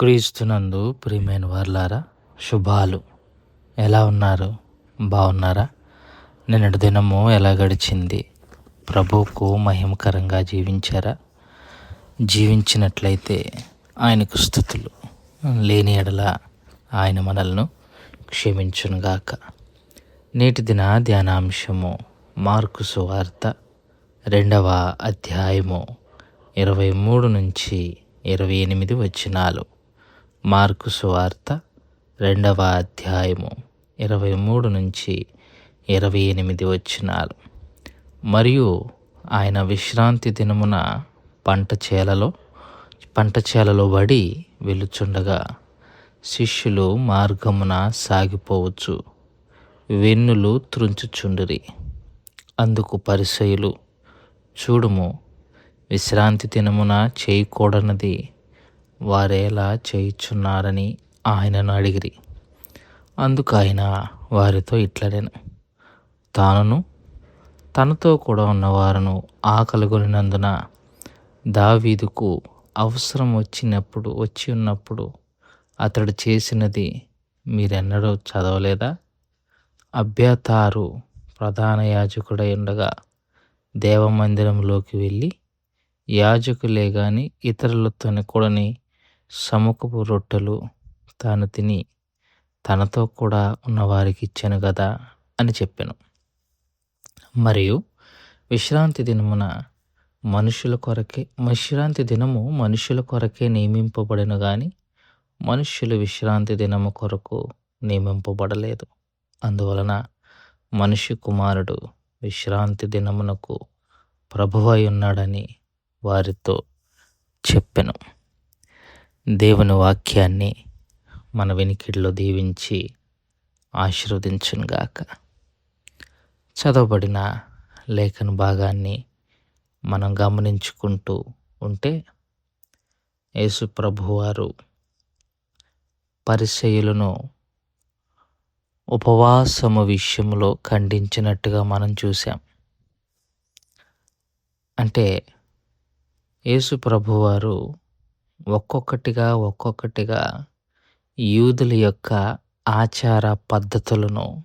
క్రీస్తునందు ప్రియమైన వార్లారా శుభాలు. ఎలా ఉన్నారు? బాగున్నారా నిన్నటి దినము ఎలా గడిచింది? ప్రభువుకు మహిమకరంగా జీవించారా? జీవించినట్లయితే ఆయనకు స్థుతులు లేని ఎడల ఆయన మనల్ని క్షమించునుగాక. నేటి దిన ధ్యానాంశము మార్కు సువార్త రెండవ అధ్యాయము ఇరవై మూడు నుంచి ఇరవై ఎనిమిది వచ్చినాలు మార్కు సువార్త రెండవ అధ్యాయము ఇరవై మూడు నుంచి ఇరవై ఎనిమిది వచ్చినారు మరియు ఆయన విశ్రాంతి దినమున పంట చేలలో పంట చేలలో పడి వెలుచుండగా శిష్యులు మార్గమున సాగిపోవచ్చు వెన్నులు త్రుంచుచుండిరి. అందుకు పరిసయులు చూడుము విశ్రాంతి దినమున చేయకూడనది వారేలా చేయుచున్నారని ఆయనను అడిగిరి. అందుకు ఆయన వారితో ఇట్లనెను. తానును తనతో కూడా ఉన్నవారును ఆకలిగొనినందున దావీదుకు అవసరం వచ్చినప్పుడు వచ్చి ఉన్నప్పుడు అతడు చేసినది మీరెన్నడూ చదవలేదా? అభ్యతారు ప్రధాన యాజకుడై ఉండగా దేవమందిరంలోకి వెళ్ళి యాజకులే కానీ ఇతరులతోని కూడాని సముఖపు రొట్టెలు తాను తిని తనతో కూడా ఉన్నవారికి ఇచ్చాను కదా అని చెప్పాను. మరియు విశ్రాంతి దినమున మనుషుల కొరకే విశ్రాంతి దినము మనుషుల కొరకే నియమింపబడిన కానీ మనుష్యులు విశ్రాంతి దినము కొరకు నియమింపబడలేదు. అందువలన మనిషి కుమారుడు విశ్రాంతి దినమునకు ప్రభువై ఉన్నాడని వారితో చెప్పెను. దేవుని వాక్యాన్ని మన వెనికిడిలో దీవించి ఆశీర్వదించునుగాక. చదవబడిన లేఖన భాగాన్ని మనం గమనించుకుంటూ ఉంటే యేసు ప్రభువారు పరిచయులను ఉపవాసము విషయంలో ఖండించినట్టుగా మనం చూసాం అంటే యేసు ప్రభువారు ఒక్కొక్కటిగా ఒక్కొక్కటిగా యూదుల యొక్క ఆచార పద్ధతులను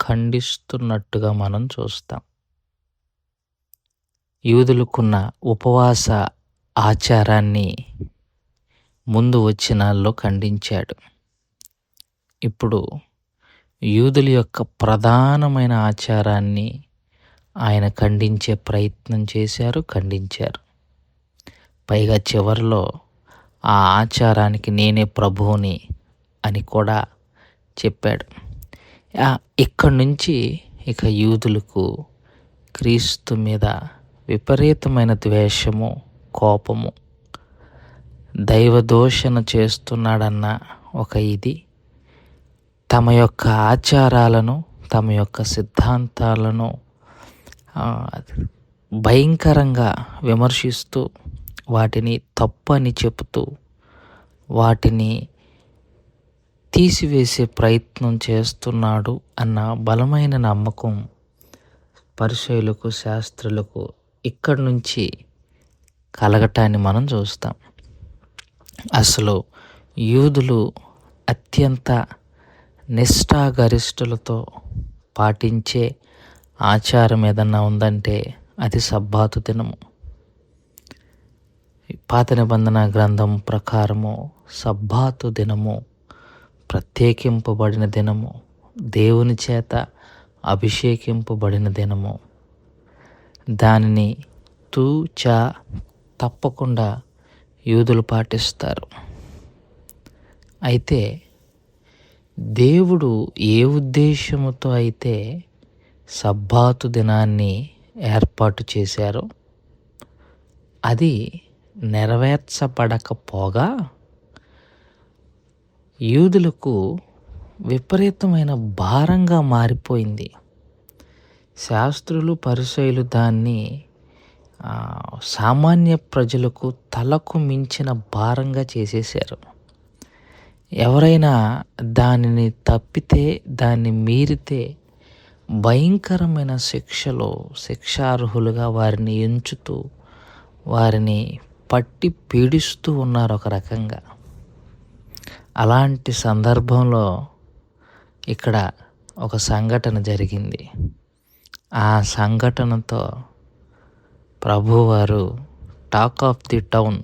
ఖండిస్తున్నట్టుగా మనం చూస్తాం. యూదులకున్న ఉపవాస ఆచారాన్ని ముందు వచ్చినాల్లో ఖండించాడు. ఇప్పుడు యూదుల యొక్క ప్రధానమైన ఆచారాన్ని ఆయన ఖండించే ప్రయత్నం చేశారు ఖండించారు. పైగా చివరిలో ఆ ఆచారానికి నేనే ప్రభువుని అని కూడా చెప్పాడు. ఇక్కడి నుంచి ఇక యూదులకు క్రీస్తు మీద విపరీతమైన ద్వేషము కోపము దైవదోషణ చేస్తున్నాడన్న ఒక ఇది. తమ యొక్క ఆచారాలను తమ యొక్క సిద్ధాంతాలను భయంకరంగా విమర్శిస్తూ వాటిని తప్పని చెబుతూ వాటిని తీసివేసే ప్రయత్నం చేస్తున్నాడు అన్న బలమైన నమ్మకం పరిశైలకు శాస్త్రులకు ఇక్కడి నుంచి కలగటాన్ని మనం చూస్తాం. అసలు యూదులు అత్యంత నిష్ఠాగరిష్ఠులతో పాటించే ఆచారం ఏదన్నా ఉందంటే అది సబ్బాతు దినము. పాత నిబంధన గ్రంథం ప్రకారము సబ్బాతు దినము ప్రత్యేకింపబడిన దినము దేవుని చేత అభిషేకింపబడిన దినము. దానిని తూచా తప్పకుండా యూదులు పాటిస్తారు. అయితే దేవుడు ఏ ఉద్దేశముతో అయితే సబ్బాతు దినాన్ని ఏర్పాటు చేశారో అది నెరవేర్చబడకపోగా యూదులకు విపరీతమైన భారంగా మారిపోయింది. శాస్త్రులు పరిశైలు దాన్ని సామాన్య ప్రజలకు తలకు మించిన భారంగా చేసేశారు. ఎవరైనా దానిని తప్పితే దాన్ని మీరితే భయంకరమైన శిక్షలో శిక్షార్హులుగా వారిని ఎంచుతూ వారిని పట్టి పీడిస్తూ ఉన్నారు ఒక రకంగా. అలాంటి సందర్భంలో ఇక్కడ ఒక సంఘటన జరిగింది. ఆ సంఘటనతో ప్రభువారు టాక్ ఆఫ్ ది టౌన్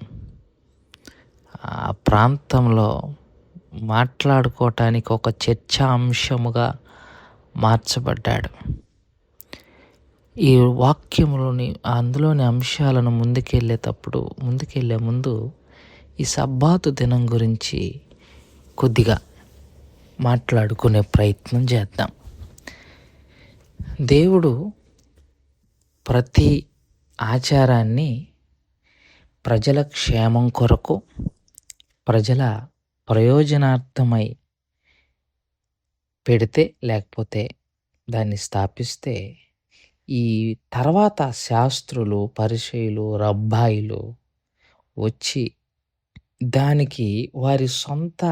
ఆ ప్రాంతంలో మాట్లాడుకోవటానికి ఒక చర్చా అంశముగా మార్చబడ్డాడు. ఈ వాక్యంలోని అందులోని అంశాలను ముందుకెళ్ళేటప్పుడు ముందుకెళ్ళే ముందు ఈ సబ్బాతు దినం గురించి కొద్దిగా మాట్లాడుకునే ప్రయత్నం చేద్దాం. దేవుడు ప్రతి ఆచారాన్ని ప్రజల క్షేమం కొరకు ప్రజల ప్రయోజనార్థమై పెడితే లేకపోతే దాన్ని స్థాపిస్తే ఈ తర్వాత శాస్త్రులు పరిచయులు రబ్బాయిలు వచ్చి దానికి వారి సొంత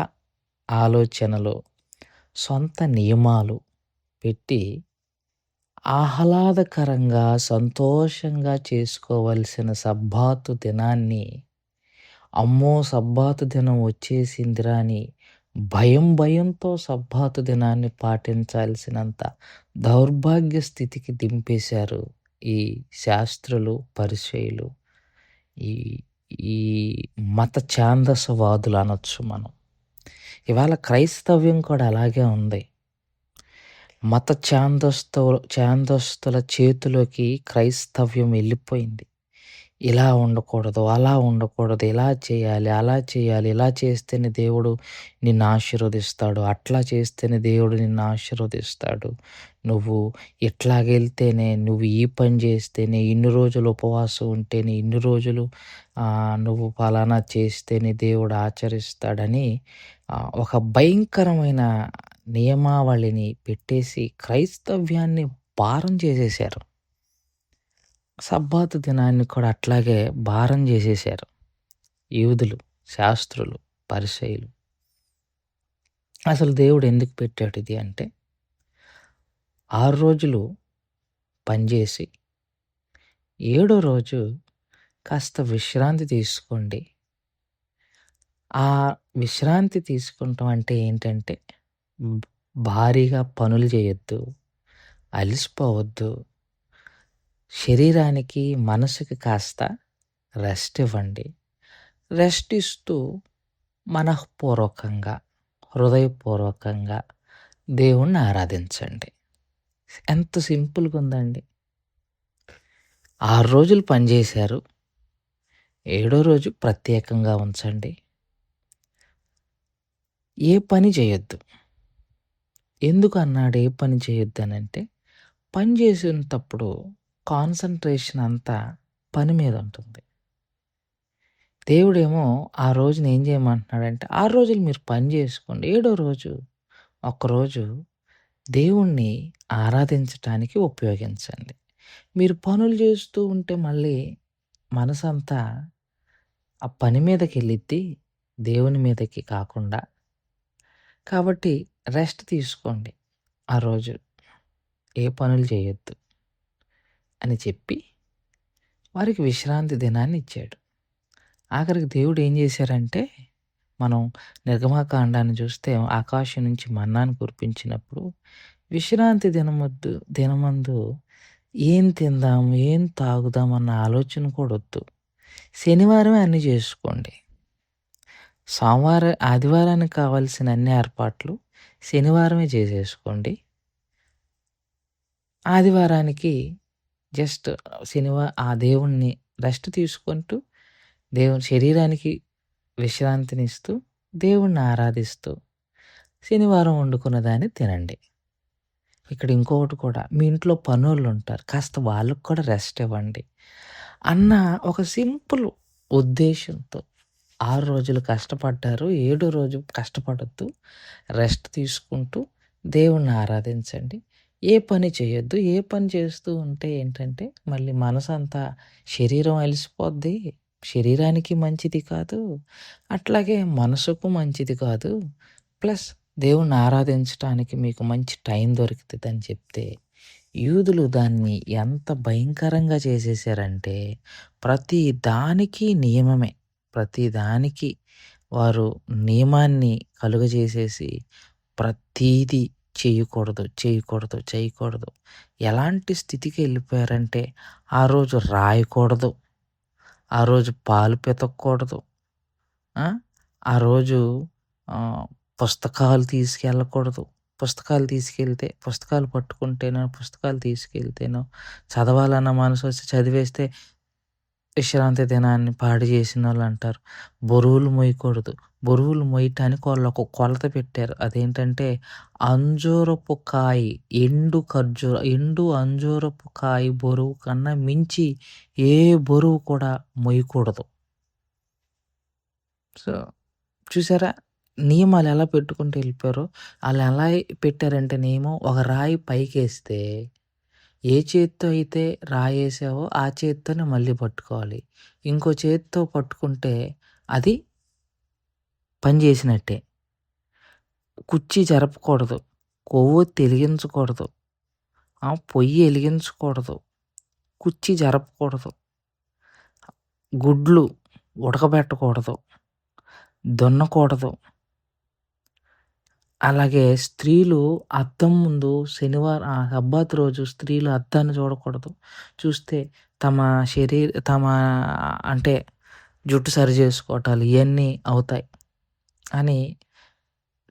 ఆలోచనలు సొంత నియమాలు పెట్టి ఆహ్లాదకరంగా సంతోషంగా చేసుకోవలసిన సబ్బాతు దినాన్ని అమ్మో సబ్బాతు దినం వచ్చేసిందిరా అని భయం భయంతో సబ్బాతు దినాన్ని పాటించాల్సినంత దౌర్భాగ్య స్థితికి దింపేశారు ఈ శాస్త్రులు పరిచయులు. ఈ ఈ మత ఛాందసవాదులు అనొచ్చు మనం. ఇవాళ క్రైస్తవ్యం కూడా అలాగే ఉంది. మత ఛాందస్తు ఛాందస్తుల చేతిలోకి క్రైస్తవ్యం వెళ్ళిపోయింది. ఇలా ఉండకూడదు అలా ఉండకూడదు ఇలా చేయాలి అలా చేయాలి ఇలా చేస్తేనే దేవుడు నిన్ను ఆశీర్వదిస్తాడు అట్లా చేస్తేనే దేవుడు నిన్ను ఆశీర్వదిస్తాడు. నువ్వు ఇట్లాగెళ్తేనే నువ్వు ఈ పని చేస్తేనే ఇన్ని రోజులు ఉపవాసం ఉంటేనే ఇన్ని రోజులు నువ్వు ఫలానా చేస్తేనే దేవుడు ఆచరిస్తాడని ఒక భయంకరమైన నియమావళిని పెట్టేసి క్రైస్తవ్యాన్ని భారం చేసేసారు సబ్బాతు దినాన్ని కూడా అట్లాగే భారం చేసేసారు యూదులు శాస్త్రులు పరిచయులు అసలు దేవుడు ఎందుకు పెట్టాడు ఇది అంటే ఆరు రోజులు పనిచేసి ఏడో రోజు కాస్త విశ్రాంతి తీసుకోండి. ఆ విశ్రాంతి తీసుకుంటాం అంటే ఏంటంటే భారీగా పనులు చేయొద్దు అలసిపోవద్దు శరీరానికి మనసుకి కాస్త రెస్ట్ ఇవ్వండి. రెస్ట్ ఇస్తూ మనఃపూర్వకంగా హృదయపూర్వకంగా దేవుణ్ణి ఆరాధించండి. ఎంత సింపుల్గా ఉందండి. ఆరు రోజులు పనిచేశారు ఏడో రోజు ప్రత్యేకంగా ఉంచండి. ఏ పని చేయొద్దు. ఎందుకు అన్నాడు ఏ పని చేయొద్దు అని అంటే పని చేసినప్పుడు కాన్సన్ట్రేషన్ అంతా పని మీద ఉంటుంది. దేవుడేమో ఆ రోజున ఏం చేయమంటున్నాడంటే ఆ రోజులు మీరు పని చేసుకోండి. ఏడో రోజు ఒకరోజు దేవుణ్ణి ఆరాధించటానికి ఉపయోగించండి. మీరు పనులు చేస్తూ ఉంటే మళ్ళీ మనసంతా ఆ పని మీదకి వెళ్ళిద్ది దేవుని మీదకి కాకుండా. కాబట్టి రెస్ట్ తీసుకోండి ఆ రోజు. ఏ పనులు చేయొద్దు. అని చెప్పి వారికి విశ్రాంతి దినాన్ని ఇచ్చాడు. ఆఖరికి దేవుడు ఏం చేశారంటే మనం నిర్గమాకాండాన్ని చూస్తే ఆకాశం నుంచి మన్నాను కురిపించినప్పుడు విశ్రాంతి దినమద్దు దినమందు ఏం తిందాం ఏం తాగుదాం అన్న ఆలోచన కూడా వద్దు. శనివారమే అన్నీ చేసుకోండి. సోమవారం ఆదివారానికి కావాల్సిన అన్ని ఏర్పాట్లు శనివారమే చేసేసుకోండి. ఆదివారానికి జస్ట్ సినిమా ఆ దేవుణ్ణి రెస్ట్ తీసుకుంటూ దేవుని శరీరానికి విశ్రాంతినిస్తూ దేవుణ్ణి ఆరాధిస్తూ శనివారం వండుకున్న దాన్ని తినండి. ఇక్కడ ఇంకొకటి కూడా మీ ఇంట్లో పనులు ఉంటారు కాస్త వాళ్ళకు కూడా రెస్ట్ ఇవ్వండి. అన్న ఒక సింపుల్ ఉద్దేశంతో ఆరు రోజులు కష్టపడ్డారు ఏడో రోజు కష్టపడద్దు రెస్ట్ తీసుకుంటూ దేవుణ్ణి ఆరాధించండి. ఏ పని చేయొద్దు. ఏ పని చేస్తూ ఉంటే ఏంటంటే మళ్ళీ మనసు అంతా శరీరం అలసిపోద్ది. శరీరానికి మంచిది కాదు. అట్లాగే మనసుకు మంచిది కాదు. ప్లస్ దేవుణ్ణి ఆరాధించడానికి మీకు మంచి టైం దొరుకుతుందని చెప్తే యూదులు దాన్ని ఎంత భయంకరంగా చేసేసారంటే ప్రతి దానికి నియమమే. ప్రతి దానికి వారు నియమాన్ని కలుగజేసేసి ప్రతీదీ చేయకూడదు చేయకూడదు చేయకూడదు. ఎలాంటి స్థితికి వెళ్ళిపోయారంటే ఆ రోజు రాయకూడదు ఆ రోజు పాలు పెతకూడదు ఆ? రోజు పుస్తకాలు తీసుకెళ్ళకూడదు. పుస్తకాలు తీసుకెళ్తే పుస్తకాలు పట్టుకుంటేనో పుస్తకాలు తీసుకెళ్తేనో చదవాలన్న మనసు వచ్చి చదివేస్తే విశ్రాంతి దినాన్ని పాడు చేసిన వాళ్ళు అంటారు. బరువులు మోయకూడదు. బరువులు మోయటానికి వాళ్ళు ఒక కొలత పెట్టారు. అదేంటంటే అంజూరపు కాయ ఎండు ఖర్జూర ఎండు అంజూరపు కాయ బరువు కన్నా మించి ఏ బరువు కూడా మొయ్యకూడదు. సో చూసారా? నియమాలు ఎలా పెట్టుకుంటూ వెళ్ళిపోయారో వాళ్ళు ఎలా పెట్టారంటే నియమం ఒక రాయి పైకేస్తే ఏ చేత్తో అయితే రాయేసావో ఆ చేత్తోనే మళ్ళీ పట్టుకోవాలి. ఇంకో చేత్తో పట్టుకుంటే అది పని చేసినట్టే. కుర్చీ జరపకూడదు. కొవ్వు వెలిగించకూడదు పొయ్యి వెలిగించకూడదు. కుర్చీ జరపకూడదు. గుడ్లు ఉడకబెట్టకూడదు. దున్నకూడదు. అలాగే స్త్రీలు అద్దం ముందు శనివారం సబ్బాత్ రోజు స్త్రీలు అద్దాన్ని చూడకూడదు. చూస్తే తమ శరీర తమ అంటే జుట్టు సరి చేసుకోవటాలు ఇవన్నీ అవుతాయి. అని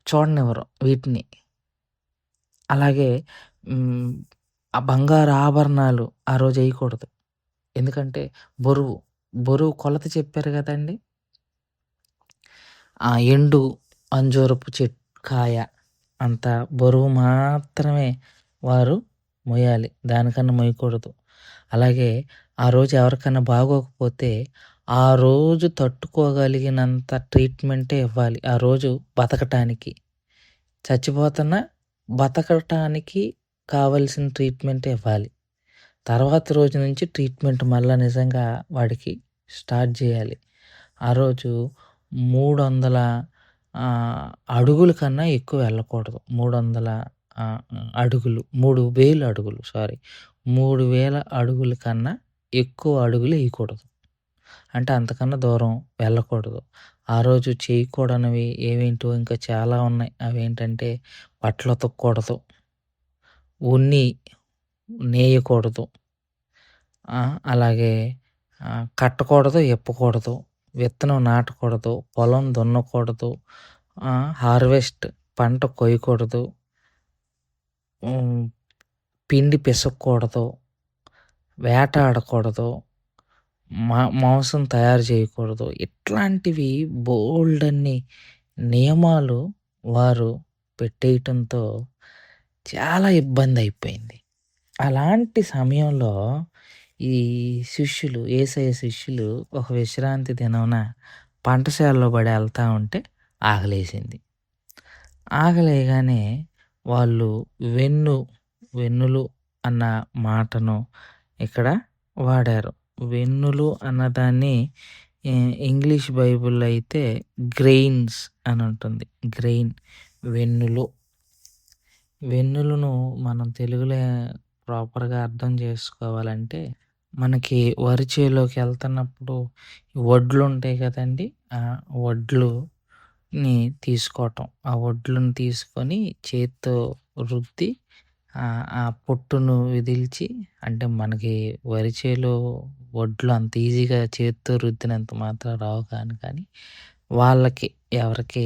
చూడనివ్వరు వీటిని. అలాగే ఆ బంగారు ఆభరణాలు ఆ రోజు వేయకూడదు. ఎందుకంటే బరువు. బరువు కొలత చెప్పారు కదండి. ఆ ఎండు అంజూరపు చెట్టు కాయ అంత బరువు మాత్రమే వారు మొయ్యాలి దానికన్నా మొయ్యకూడదు అలాగే ఆ రోజు ఎవరికన్నా బాగోకపోతే ఆ రోజు తట్టుకోగలిగినంత ట్రీట్మెంటే ఇవ్వాలి. ఆ రోజు బతకటానికి. చచ్చిపోతున్న బతకటానికి కావలసిన ట్రీట్మెంటే ఇవ్వాలి. తర్వాత రోజు నుంచి ట్రీట్మెంట్ మళ్ళీ నిజంగా వాడికి స్టార్ట్ చేయాలి. ఆ రోజు మూడు వందల అడుగుల కన్నా ఎక్కువ వెళ్ళకూడదు. మూడు వందల అడుగులు మూడు వేల అడుగులు సారీ. మూడు వేల అడుగుల కన్నా ఎక్కువ అడుగులు వేయకూడదు. అంటే అంతకన్నా దూరం వెళ్ళకూడదు. ఆ రోజు చేయకూడనివి ఏవేంటో ఇంకా చాలా ఉన్నాయి. అవి ఏంటంటే బట్టలు ఉతకూడదు ఉన్ని నేయకూడదు. అలాగే కట్టకూడదు ఎప్పకూడదు విత్తనం నాటకూడదు. పొలం దున్నకూడదు. హార్వెస్ట్ పంట కొయ్యకూడదు. పిండి పిసక్కూడదు. వేటాడకూడదు. మా మాంసం తయారు చేయకూడదు. ఇట్లాంటివి బోల్డ్ అన్ని నియమాలు వారు పెట్టేయటంతో చాలా ఇబ్బంది అయిపోయింది అలాంటి సమయంలో ఈ శిష్యులు ఏసఐ శిష్యులు ఒక విశ్రాంతి దినమున పంటశాలలో పడి వెళ్తూ ఉంటే ఆకలేసింది ఆకలేయగానే వాళ్ళు వెన్ను వెన్నులు అన్న మాటను ఇక్కడ వాడారు. వెన్నులు అన్నదాన్ని ఇంగ్లీష్ బైబిల్లో అయితే గ్రెయిన్స్ అని ఉంటుంది. గ్రెయిన్ వెన్నులు. వెన్నులను మనం తెలుగులో ప్రాపర్గా అర్థం చేసుకోవాలంటే మనకి వరి చేలోకి వెళ్తున్నప్పుడు వడ్లు ఉంటాయి కదండి ఆ వడ్లుని తీసుకోవటం. ఆ వడ్లను తీసుకొని చేత్తో రుద్ది ఆ పొట్టును విదిల్చి అంటే మనకి వరి చేలో వడ్లు అంత ఈజీగా చేత్తో రుద్దినంత మాత్రం రావు కానీ కానీ వాళ్ళకి ఎవరికి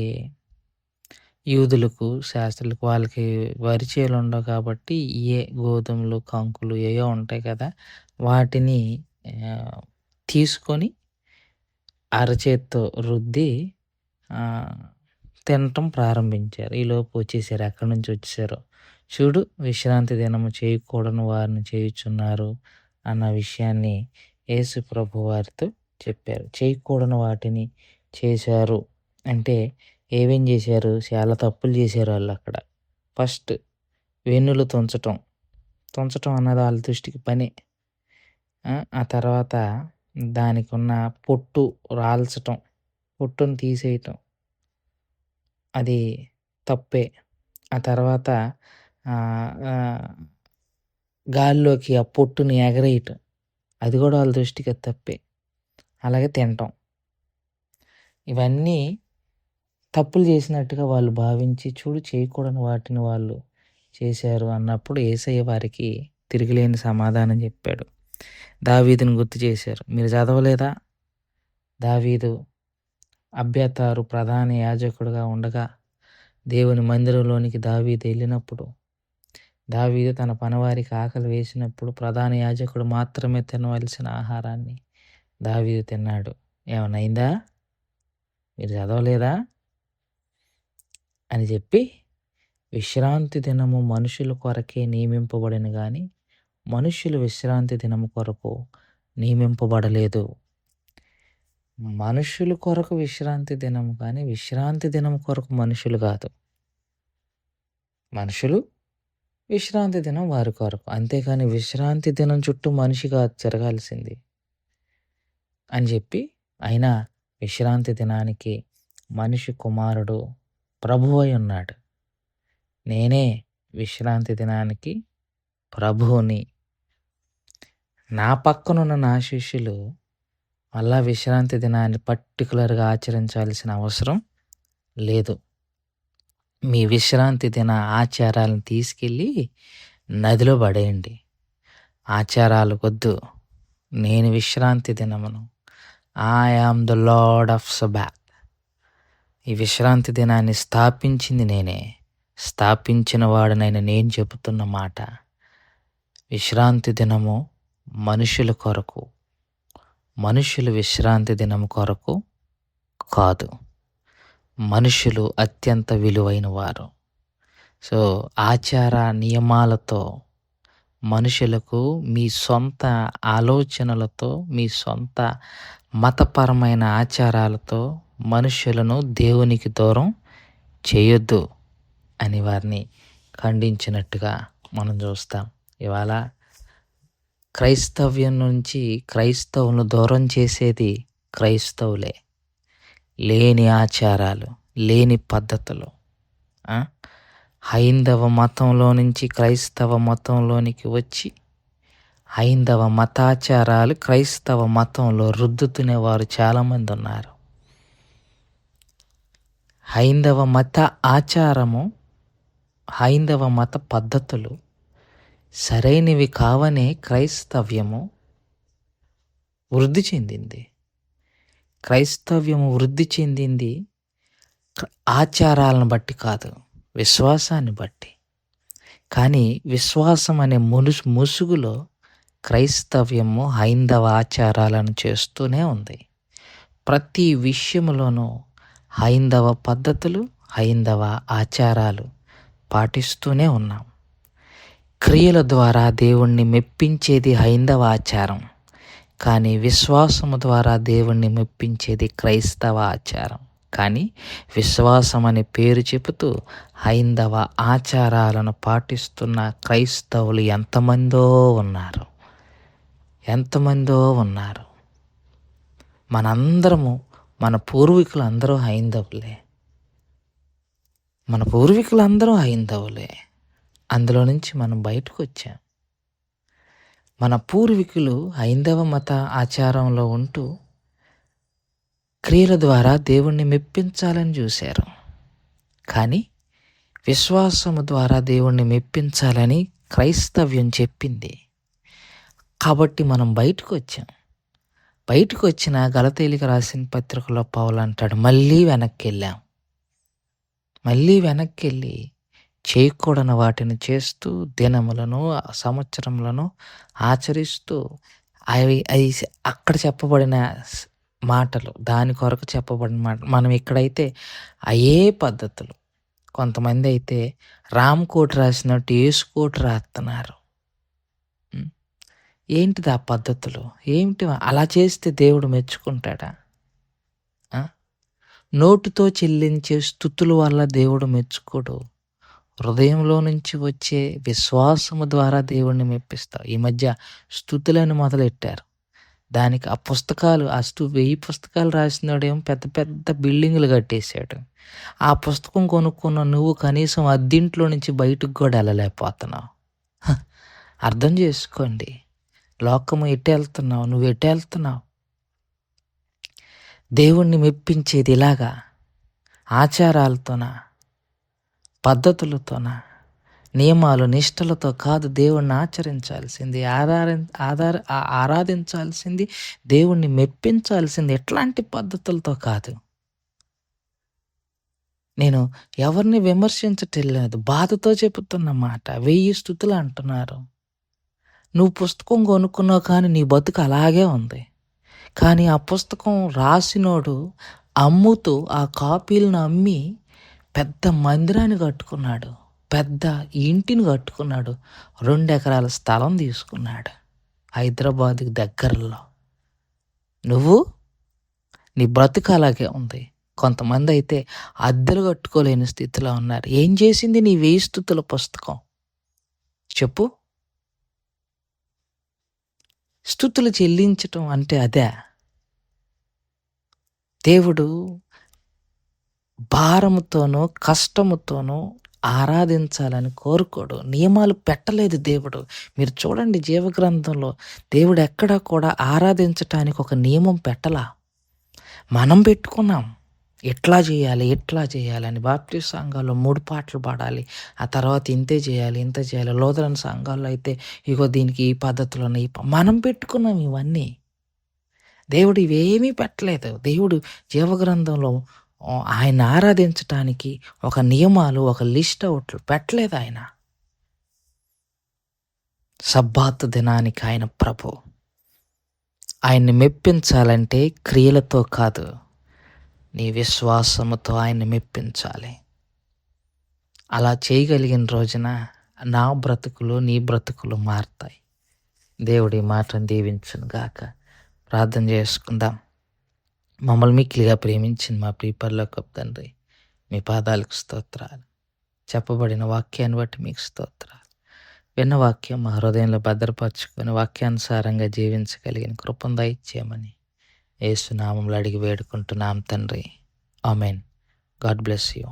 యూదులకు శాస్త్రులకు వాళ్ళకి వరి చేలు ఉండవు కాబట్టి ఏ గోధుమలు కంకులు ఏవో ఉంటాయి కదా వాటిని తీసుకొని అరచేత్తో రుద్ది తినటం ప్రారంభించారు. ఈలోపు వచ్చేసారు. ఎక్కడి నుంచి వచ్చేసారో చూడు విశ్రాంతి దినము చేయకూడని వారిని చేయుచున్నారు అన్న విషయాన్ని యేసు ప్రభు వారితో చెప్పారు. చేయకూడని వాటిని చేశారు అంటే ఏమేం చేశారు? చాలా తప్పులు చేశారు వాళ్ళు అక్కడ. ఫస్ట్ వెన్నులు తుంచటం. తుంచటం అన్నది వాళ్ళ దృష్టికి పని. ఆ తర్వాత దానికి ఉన్న పొట్టు రాల్చటం. పొట్టును తీసేయటం. అది తప్పే. ఆ తర్వాత గాల్లోకి ఆ పొట్టుని ఎగరేయటం. అది కూడా వాళ్ళ దృష్టికి తప్పే. అలాగే తినటం. ఇవన్నీ తప్పులు చేసినట్టుగా వాళ్ళు భావించి చూడు చేయకూడని వాటిని వాళ్ళు చేశారు అన్నప్పుడు ఏసయ్య వారికి తిరిగిలేని సమాధానం చెప్పాడు. దావీదుని గుర్తు చేశారు. మీరు చదవలేదా? దావీదు అభ్యతారు ప్రధాన యాజకుడుగా ఉండగా దేవుని మందిరంలోనికి దావీదు వెళ్ళినప్పుడు దావీదు తన పనివారికి ఆకలి వేసినప్పుడు ప్రధాన యాజకుడు మాత్రమే తినవలసిన ఆహారాన్ని దావీదు తిన్నాడు. ఏమనైందా మీరు చదవలేదా? అని చెప్పి విశ్రాంతి దినము మనుషుల కొరకే నియమింపబడిన కానీ మనుషులు విశ్రాంతి దినము కొరకు నియమింపబడలేదు. మనుషుల కొరకు విశ్రాంతి దినం కానీ విశ్రాంతి దినం కొరకు మనుషులు కాదు. మనుషులు విశ్రాంతి దినం వారి కొరకు. అంతేకాని విశ్రాంతి దినం చుట్టూ మనిషిగా జరగాల్సింది. అని చెప్పి అయినా విశ్రాంతి దినానికి మనిషి కుమారుడు ప్రభువై ఉన్నాడు. నేనే విశ్రాంతి దినానికి ప్రభువుని. నా పక్కనున్న నా శిష్యులు మళ్ళా విశ్రాంతి దినాన్ని పర్టికులర్గా ఆచరించాల్సిన అవసరం లేదు. మీ విశ్రాంతి దిన ఆచారాలను తీసుకెళ్ళి నదిలో పడేయండి. ఆచారాలు వద్దు. నేను విశ్రాంతి దినమును. I am the lord of Sabbath ఈ విశ్రాంతి దినాన్ని స్థాపించింది నేనే. స్థాపించిన వాడనైన నేను చెబుతున్న మాట. విశ్రాంతి దినము మనుషుల కొరకు. మనుషులు విశ్రాంతి దినము కొరకు కాదు. మనుషులు అత్యంత విలువైన వారు. సో ఆచార నియమాలతో మనుషులకు మీ సొంత ఆలోచనలతో మీ సొంత మతపరమైన ఆచారాలతో మనుషులను దేవునికి దూరం చేయొద్దు అని వారిని ఖండించినట్టుగా మనం చూస్తాం. ఇవాళ క్రైస్తవ్యం నుంచి క్రైస్తవులను దూరం చేసేది క్రైస్తవులే. లేని ఆచారాలు లేని పద్ధతులు. హైందవ మతంలో నుంచి క్రైస్తవ మతంలోనికి వచ్చి హైందవ మతాచారాలు క్రైస్తవ మతంలో రుద్దుతునే వారు చాలామంది ఉన్నారు. హైందవ మత ఆచారము హైందవ మత పద్ధతులు సరైనవి కావనే క్రైస్తవ్యము వృద్ధి చెందింది. క్రైస్తవ్యము వృద్ధి చెందింది ఆచారాలను బట్టి కాదు విశ్వాసాన్ని బట్టి. కానీ విశ్వాసం అనే మునుసు ముసుగులో క్రైస్తవ్యము హైందవ ఆచారాలను చేస్తూనే ఉంది. ప్రతి విషయంలోనూ హైందవ పద్ధతులు హైందవ ఆచారాలు పాటిస్తూనే ఉన్నాం. క్రియల ద్వారా దేవుణ్ణి మెప్పించేది హైందవ ఆచారం. కానీ విశ్వాసము ద్వారా దేవుణ్ణి మెప్పించేది క్రైస్తవ ఆచారం. కానీ విశ్వాసం అనే పేరు చెబుతూ హైందవ ఆచారాలను పాటిస్తున్న క్రైస్తవులు ఎంతమందో ఉన్నారు. ఎంతమందో ఉన్నారు. మనందరము మన పూర్వీకులు అందరూ హైందవులే. మన పూర్వీకులు అందరూ హైందవులే. అందులో నుంచి మనం బయటకు వచ్చాం. మన పూర్వీకులు హైందవ మత ఆచారంలో ఉంటూ క్రియల ద్వారా దేవుణ్ణి మెప్పించాలని చూశారు. కానీ విశ్వాసము ద్వారా దేవుణ్ణి మెప్పించాలని క్రైస్తవ్యం చెప్పింది. కాబట్టి మనం బయటకు వచ్చాం. బయటకు వచ్చిన గలతేలిక రాసిన పత్రికలో పౌలు అంటాడు మళ్ళీ వెనక్కి వెళ్ళాం. మళ్ళీ వెనక్కి వెళ్ళి చేయకూడని వాటిని చేస్తూ దినములను సంవత్సరములను ఆచరిస్తూ అవి అవి అక్కడ చెప్పబడిన మాటలు దాని కొరకు చెప్పబడిన మాట. మనం ఇక్కడైతే అయ్యే పద్ధతులు. కొంతమంది అయితే రామ్ కోట్ రాసినట్టు యేసు కోట్ రాస్తున్నారు ఏంటిది ఆ పద్ధతులు? ఏమిటి అలా చేస్తే దేవుడు మెచ్చుకుంటాడా? నోటుతో చెల్లించే స్థుతుల వల్ల దేవుడు మెచ్చుకోడు. హృదయంలో నుంచి వచ్చే విశ్వాసము ద్వారా దేవుణ్ణి మెప్పిస్తావు ఈ మధ్య స్థుతులను మొదలెట్టారు. దానికి ఆ పుస్తకాలు ఆ స్థు వెయ్యి పుస్తకాలు రాసినోడేమో పెద్ద పెద్ద బిల్డింగ్లు కట్టేశాడు. ఆ పుస్తకం కొనుక్కున్న నువ్వు కనీసం అద్దింట్లో నుంచి బయటకు కూడా వెళ్ళలేకపోతున్నావు. అర్థం చేసుకోండి. లోకము ఎట్టు వెళ్తున్నావు? నువ్వు ఎట్టు వెళ్తున్నావు? దేవుణ్ణి మెప్పించేది ఇలాగా? ఆచారాలతోనా? పద్ధతులతోన? నియమాలు నిష్టలతో కాదు దేవుణ్ణి ఆచరించాల్సింది ఆధార ఆధార ఆరాధించాల్సింది దేవుణ్ణి మెప్పించాల్సింది ఎట్లాంటి పద్ధతులతో కాదు. నేను ఎవరిని విమర్శించటం లేదు బాధతో చెబుతున్న మాట వెయ్యి స్థుతులు అంటున్నారు. నువ్వు పుస్తకం కొనుక్కున్నావు కానీ నీ బతుకు అలాగే ఉంది. కానీ ఆ పుస్తకం రాసినోడు అమ్ముతూ ఆ కాపీలను అమ్మి పెద్ద మందిరాన్ని కట్టుకున్నాడు. పెద్ద ఇంటిని కట్టుకున్నాడు. రెండు ఎకరాల స్థలం తీసుకున్నాడు. హైదరాబాద్కి దగ్గరలో. నువ్వు? నీ బ్రతుకు అలాగే ఉంది. కొంతమంది అయితే అద్దెలు కట్టుకోలేని స్థితిలో ఉన్నారు. ఏం చేసింది నీ వేయి స్థుతుల పుస్తకం? చెప్పు. స్థుతులు చెల్లించటం అంటే అదే. దేవుడు భారముతోనూ కష్టముతోనూ ఆరాధించాలని కోరుకోడు. నియమాలు పెట్టలేదు దేవుడు. మీరు చూడండి జీవగ్రంథంలో దేవుడు ఎక్కడా కూడా ఆరాధించటానికి ఒక నియమం పెట్టలా? మనం పెట్టుకున్నాం. ఎట్లా చేయాలి ఎట్లా చేయాలని బాప్టిస్ట్ సంఘాల్లో మూడు పాటలు పాడాలి. ఆ తర్వాత ఇంతే చేయాలి ఇంత చేయాలి. లోదరన్ సంఘాల్లో అయితే ఇగో దీనికి ఈ పద్ధతులు ఉన్నాయి మనం పెట్టుకున్నాం ఇవన్నీ. దేవుడు ఇవేమీ పెట్టలేదు. దేవుడు జీవగ్రంథంలో ఆయన ఆరాధించటానికి ఒక నియమాలు ఒక లిస్ట్ అవుట్లు పెట్టలేదు ఆయన. సబ్బాత్ దినానికి ఆయన ప్రభు. ఆయన్ని మెప్పించాలంటే క్రియలతో కాదు నీ విశ్వాసముతో ఆయన్ని మెప్పించాలి. అలా చేయగలిగిన రోజున నా బ్రతుకులు నీ బ్రతుకులు మారుతాయి. దేవుడి మాటను దీవించును గాక ప్రార్థన చేసుకుందాం. మమ్మల్ని మిక్కిలిగా ప్రేమించిన మా ప్రీపర్లో తండ్రి. మీ పాదాలకు స్తోత్రాలు. చెప్పబడిన వాక్యాన్ని బట్టి మీకు స్తోత్రాలు. విన్న వాక్యం మా హృదయంలో భద్రపరచుకొని వాక్యానుసారంగా జీవించగలిగిన కృపం దయచేయమని ఏసునామంలో అడిగి వేడుకుంటున్నాం తండ్రి. ఆమెన్. God bless you.